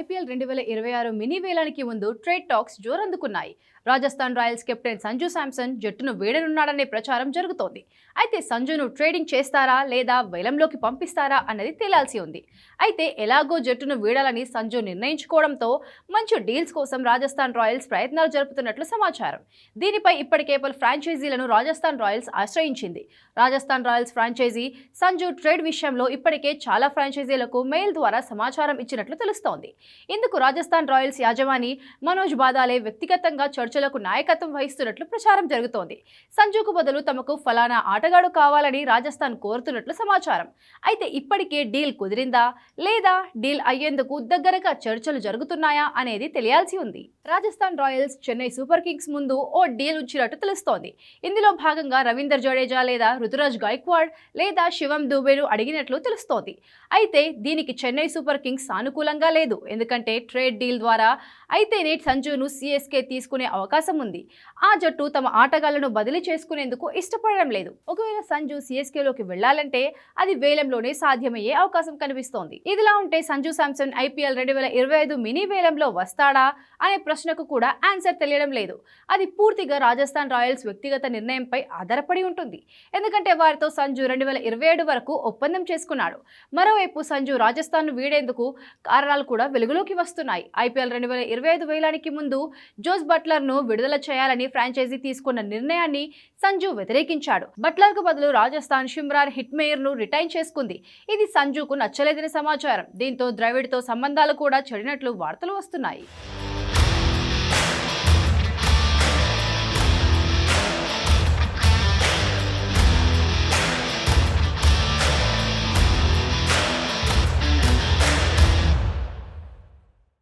IPL రెండు వేల ఇరవై ఆరు మినీ వేలానికి ముందు ట్రేడ్ టాక్స్ జోరందుకున్నాయి. రాజస్థాన్ రాయల్స్ కెప్టెన్ సంజు శాంసన్ జట్టును వేడనున్నాడనే ప్రచారం జరుగుతోంది. అయితే సంజును ట్రేడింగ్ చేస్తారా లేదా వేలంలోకి పంపిస్తారా అన్నది తేలాల్సి ఉంది. అయితే ఎలాగో జట్టును వీడాలని సంజు నిర్ణయించుకోవడంతో మంచి డీల్స్ కోసం రాజస్థాన్ రాయల్స్ ప్రయత్నాలు జరుపుతున్నట్లు సమాచారం. దీనిపై ఇప్పటికే పలు ఫ్రాంచైజీలను Rajasthan Royals ఆశ్రయించింది. Rajasthan Royals franchise Sanju trade విషయంలో ఇప్పటికే చాలా ఫ్రాంచైజీలకు మెయిల్ ద్వారా సమాచారం ఇచ్చినట్లు తెలుస్తోంది. ఇందుకు రాజస్థాన్ రాయల్స్ యాజమాని మనోజ్ బాదాలే వ్యక్తిగతంగా చర్చలకు నాయకత్వం వహిస్తున్నట్లు ప్రచారం జరుగుతోంది. సంజుకు బదులు తమకు ఫలానా ఆటగాడు కావాలని రాజస్థాన్ కోరుతున్నట్లు సమాచారం. అయితే ఇప్పటికే డీల్ కుదిరిందా? లేదా డీల్ అయ్యేందుకు దగ్గరగా చర్చలు జరుగుతున్నాయా అనేది తెలియాల్సి ఉంది. Rajasthan Royals Chennai Super Kings ముందు ఓ డీల్ ఉంచినట్టు తెలుస్తోంది. ఇందులో భాగంగా రవీందర్ జడేజా లేదా రుతురాజ్ గైక్వాడ్ లేదా శివం దుబేను అడిగినట్లు తెలుస్తోంది. అయితే దీనికి చెన్నై సూపర్ కింగ్స్ సానుకూలంగా లేదు. ఎందుకంటే ట్రేడ్ డీల్ ద్వారా అయితేనే సంజును సిఎస్కే తీసుకునే అవకాశం ఉంది. ఆ జట్టు తమ ఆటగాళ్ళను బదిలీ చేసుకునేందుకు ఇష్టపడడం లేదు. ఒకవేళ సంజు సిఎస్కేలోకి వెళ్ళాలంటే అది వేలంలోనే సాధ్యమయ్యే అవకాశం కనిపిస్తోంది. ఇదిలా ఉంటే సంజు శాంసన్ ఐపీఎల్ రెండు వేల ఇరవై ఐదు మినీ వేలంలో వస్తాడా అనే ప్రశ్నకు కూడా ఆన్సర్ తెలియడం లేదు. అది పూర్తిగా రాజస్థాన్ రాయల్స్ వ్యక్తిగత నిర్ణయంపై ఆధారపడి ఉంటుంది. ఎందుకంటే వారితో సంజు రెండు వేల ఇరవై ఏడు వరకు ఒప్పందం చేసుకున్నాడు. మరోవైపు సంజు రాజస్థాన్ను వీడేందుకు కారణాలు కూడా వెలుగులోకి వస్తున్నాయి. ఐపీఎల్ రెండు వేల ఇరవై ఐదు వేలానికి ముందు జోస్ బట్లర్ను విడుదల చేయాలని ఫ్రాంచైజీ తీసుకున్న నిర్ణయాన్ని సంజు వ్యతిరేకించాడు. బట్లర్కు బదులు రాజస్థాన్ షిమ్రాన్ హిట్మేయర్ను రిటైన్ చేసుకుంది. ఇది సంజుకు నచ్చలేదని సమాచారం. దీంతో ద్రవిడ్తో సంబంధాలు కూడా చెడినట్లు వార్తలు వస్తున్నాయి.